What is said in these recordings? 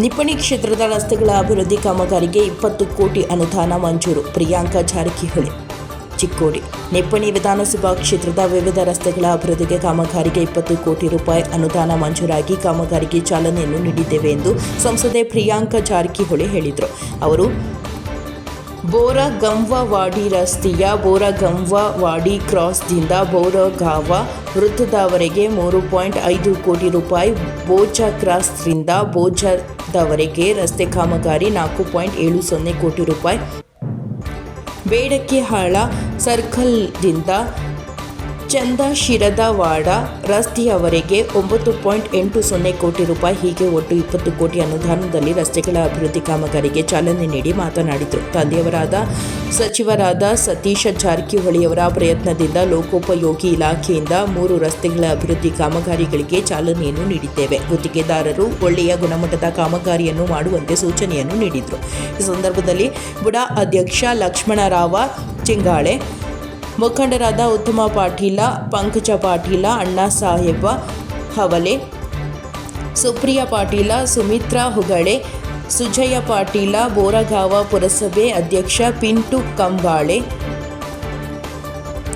ನಿಪ್ಪಣಿ ಕ್ಷೇತ್ರದ ರಸ್ತೆಗಳ ಅಭಿವೃದ್ಧಿ ಕಾಮಗಾರಿಗೆ ಇಪ್ಪತ್ತು ಕೋಟಿ ಅನುದಾನ ಮಂಜೂರು. ಪ್ರಿಯಾಂಕಾ ಜಾರಕಿಹೊಳಿ, ಚಿಕ್ಕೋಡಿ. ನಿಪ್ಪಣಿ ವಿಧಾನಸಭಾ ಕ್ಷೇತ್ರದ ವಿವಿಧ ರಸ್ತೆಗಳ ಅಭಿವೃದ್ಧಿಗೆ ಕಾಮಗಾರಿಗೆ ಇಪ್ಪತ್ತು ಕೋಟಿ ರೂಪಾಯಿ ಅನುದಾನ ಮಂಜೂರಾಗಿ ಕಾಮಗಾರಿಗೆ ಚಾಲನೆಯನ್ನು ನೀಡಿದ್ದೇವೆ ಎಂದು ಸಂಸದೆ ಪ್ರಿಯಾಂಕಾ ಜಾರಕಿಹೊಳಿ ಹೇಳಿದರು. ಅವರು ಬೋರಗಂವವಾಡಿ ರಸ್ತೆಯ ಬೋರಗಂವವಾಡಿ ಕ್ರಾಸ್ದಿಂದ ಬೋರಗಾವ ವೃತ್ತದವರೆಗೆ ಮೂರು ಪಾಯಿಂಟ್ ಐದು ಕೋಟಿ ರೂಪಾಯಿ ಬೋಚ ಕ್ರಾಸ್ರಿಂದ ಬೋಜದವರೆಗೆ ರಸ್ತೆ ಕಾಮಗಾರಿ ನಾಲ್ಕು ಪಾಯಿಂಟ್ ಏಳು ಸೊನ್ನೆ ಕೋಟಿ ರೂಪಾಯಿ. ಬೇಡಕಿಹಾಳ ಸರ್ಕಲ್ದಿಂದ ಚಂದಶಿರದವಾಡ ರಸ್ತೆಯವರೆಗೆ ಒಂಬತ್ತು ಪಾಯಿಂಟ್ ಎಂಟು ಸೊನ್ನೆ ಕೋಟಿ ರೂಪಾಯಿ ಹೀಗೆ ಒಟ್ಟು ಇಪ್ಪತ್ತು ಕೋಟಿ ಅನುದಾನದಲ್ಲಿ ರಸ್ತೆಗಳ ಅಭಿವೃದ್ಧಿ ಕಾಮಗಾರಿಗೆ ಚಾಲನೆ ನೀಡಿ ಮಾತನಾಡಿದರು. ತಂದೆಯವರಾದ ಸಚಿವರಾದ ಸತೀಶ ಜಾರಕಿಹೊಳಿಯವರ ಪ್ರಯತ್ನದಿಂದ ಲೋಕೋಪಯೋಗಿ ಇಲಾಖೆಯಿಂದ ಮೂರು ರಸ್ತೆಗಳ ಅಭಿವೃದ್ಧಿ ಕಾಮಗಾರಿಗಳಿಗೆ ಚಾಲನೆಯನ್ನು ನೀಡಿದ್ದೇವೆ. ಗುತ್ತಿಗೆದಾರರು ಒಳ್ಳೆಯ ಗುಣಮಟ್ಟದ ಕಾಮಗಾರಿಯನ್ನು ಮಾಡುವಂತೆ ಸೂಚನೆಯನ್ನು ನೀಡಿದರು. ಈ ಸಂದರ್ಭದಲ್ಲಿ ಬುಡಾ ಅಧ್ಯಕ್ಷ ಲಕ್ಷ್ಮಣರಾವ ಚಿಂಗಾಳೆ ಮುಖಂಡರಾದ ಉತ್ತಮ ಪಾಟೀಲ, ಪಂಕಜ ಪಾಟೀಲ, ಅಣ್ಣಾ ಸಾಹೇಬ ಹವಲೆ, ಸುಪ್ರಿಯ ಪಾಟೀಲ, ಸುಮಿತ್ರಾ ಹುಗಳೆ ಸುಜಯ ಪಾಟೀಲ, ಬೋರಗಾವ ಪುರಸಭೆ ಅಧ್ಯಕ್ಷ ಪಿಂಟು ಕಂಬಾಳೆ,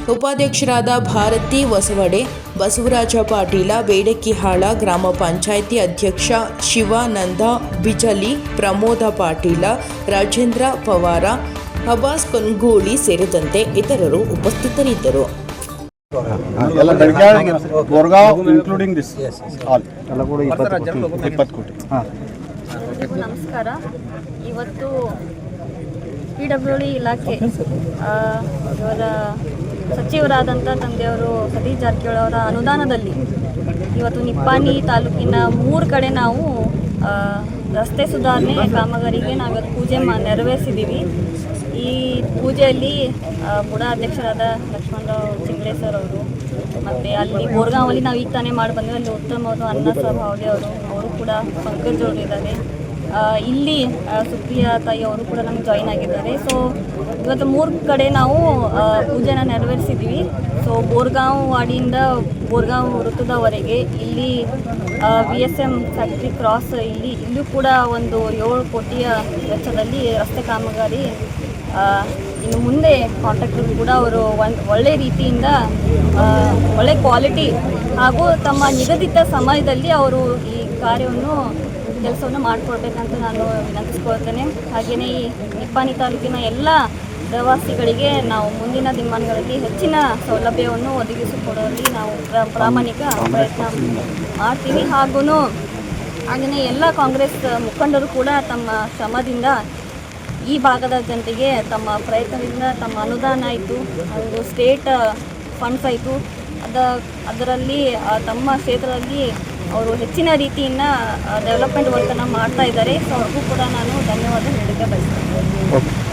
ಉಪಾಧ್ಯಕ್ಷರಾದ ಭಾರತಿ ಹೊಸವಡೆ, ಬಸವರಾಜ ಪಾಟೀಲ ಬೇಡಕಿಹಾಳ ಗ್ರಾಮ ಪಂಚಾಯಿತಿ ಅಧ್ಯಕ್ಷ ಶಿವಾನಂದ ಬಿಜಲಿ, ಪ್ರಮೋದ ಪಾಟೀಲ, ರಾಜೇಂದ್ರ ಪವಾರ ಅಬ್ಬಾಸ್ ಕೊನ್ಗೂಳಿ ಸೇರಿದಂತೆ ಇತರರು ಉಪಸ್ಥಿತರಿದ್ದರು. ಎಲ್ಲ Belagavi Borgaon including this all ಎಲ್ಲ ಕೂಡ ಇಪ್ಪತ್ತು ಕೋಟಿ ನಮಸ್ಕಾರ. ಇವತ್ತು ಪಿ ಡಬ್ಲ್ಯೂ ಡಿ ಇಲಾಖೆ ಆ, ಇವರ ಸಚಿವರಾದಂಥ ತಂದೆಯವರು ಸತೀಶ್ ಜಾರಕಿಹೊಳಿ ಅವರ ಅನುದಾನದಲ್ಲಿ ಇವತ್ತು ನಿಪ್ಪಾನಿ ತಾಲೂಕಿನ ಮೂರು ಕಡೆ ನಾವು ರಸ್ತೆ ಸುಧಾರಣೆ ಕಾಮಗಾರಿಗೆ ನಾವು ಇವತ್ತು ಪೂಜೆ ಮಾ ನೆರವೇರಿಸಿದ್ದೀವಿ. ಈ ಪೂಜೆಯಲ್ಲಿ ಆ, ಬುಡಾ ಅಧ್ಯಕ್ಷರಾದ ಲಕ್ಷ್ಮಣರಾವ್ ಚಿಂಗ್ಳೆ ಸರ್ ಅವರು ಮತ್ತು ಅಲ್ಲಿ ಬೋರ್ಗಾಂವಲ್ಲಿ ನಾವು ಈಗ ತಾನೇ ಮಾಡಿ ಬಂದ್ವಿ ಅಲ್ಲಿ ಉತ್ತಮ ಅವರು ಅನ್ನ ಸರ್ ಹಾವಳಿ ಅವರು ಅವರು ಕೂಡ ಪಂಕಜ್ ಅವರು ಇದ್ದಾರೆ. ಇಲ್ಲಿ ಸುಪ್ರಿಯಾ ತಾಯಿ ಅವರು ಕೂಡ ನಮ್ಗೆ ಜಾಯಿನ್ ಆಗಿದ್ದಾರೆ. ಸೊ ಇವತ್ತು ಮೂರು ಕಡೆ ನಾವು ಪೂಜೆನ ನೆರವೇರಿಸಿದ್ವಿ. ಸೊ ಬೋರ್ಗಾಂವ್ ವಾಡಿಯಿಂದ ಬೋರ್ಗಾಂವ್ ವೃತ್ತದವರೆಗೆ ಇಲ್ಲಿ V S M factory cross ಇಲ್ಲಿ ಇಲ್ಲೂ ಕೂಡ ಒಂದು ಏಳು ಕೋಟಿಯ ವೆಚ್ಚದಲ್ಲಿ ರಸ್ತೆ ಕಾಮಗಾರಿ ಇನ್ನು ಮುಂದೆ ಕಾಂಟ್ರಾಕ್ಟರ್ ಕೂಡ ಅವರು ಒಂದು ಒಳ್ಳೆ ರೀತಿಯಿಂದ ಒಳ್ಳೆ ಕ್ವಾಲಿಟಿ ಹಾಗೂ ತಮ್ಮ ನಿಗದಿತ ಸಮಯದಲ್ಲಿ ಅವರು ಈ ಕಾರ್ಯವನ್ನು ಕೆಲಸವನ್ನು ಮಾಡಿಕೊಡ್ಬೇಕಂತ ನಾನು ವಿನಂತಿಸ್ಕೊಳ್ತೇನೆ. ಹಾಗೆಯೇ ಈ ನಿಪ್ಪಾನಿ ತಾಲೂಕಿನ ಎಲ್ಲ ಪ್ರವಾಸಿಗಳಿಗೆ ನಾವು ಮುಂದಿನ ದಿನಮಾನಗಳಲ್ಲಿ ಹೆಚ್ಚಿನ ಸೌಲಭ್ಯವನ್ನು ಒದಗಿಸಿಕೊಡುವಲ್ಲಿ ನಾವು ಪ್ರ- ಪ್ರಾಮಾಣಿಕ ಪ್ರಯತ್ನ ಮಾಡ್ತೀವಿ. ಹಾಗೂ ಹಾಗೆಯೇ ಎಲ್ಲ ಕಾಂಗ್ರೆಸ್ ಮುಖಂಡರು ಕೂಡ ತಮ್ಮ ಶ್ರಮದಿಂದ ಈ ಭಾಗದ ಜನತೆಗೆ ತಮ್ಮ ಪ್ರಯತ್ನದಿಂದ ತಮ್ಮ ಅನುದಾನ ಆಯಿತು, ಒಂದು ಸ್ಟೇಟ್ ಫಂಡ್ಸ್ ಆಯಿತು. ಅದ, ಅದರಲ್ಲಿ ತಮ್ಮ ಕ್ಷೇತ್ರದಲ್ಲಿ ಅವರು ಹೆಚ್ಚಿನ ರೀತಿಯಿಂದ ಡೆವಲಪ್ಮೆಂಟ್ ವರ್ಕನ್ನು ಮಾಡ್ತಾ ಇದ್ದಾರೆ. ಸೊ ಅವ್ರಿಗೂ ಕೂಡ ನಾನು ಧನ್ಯವಾದ ಹೇಳಿಕೆ ಬಯಸ್ತೇನೆ.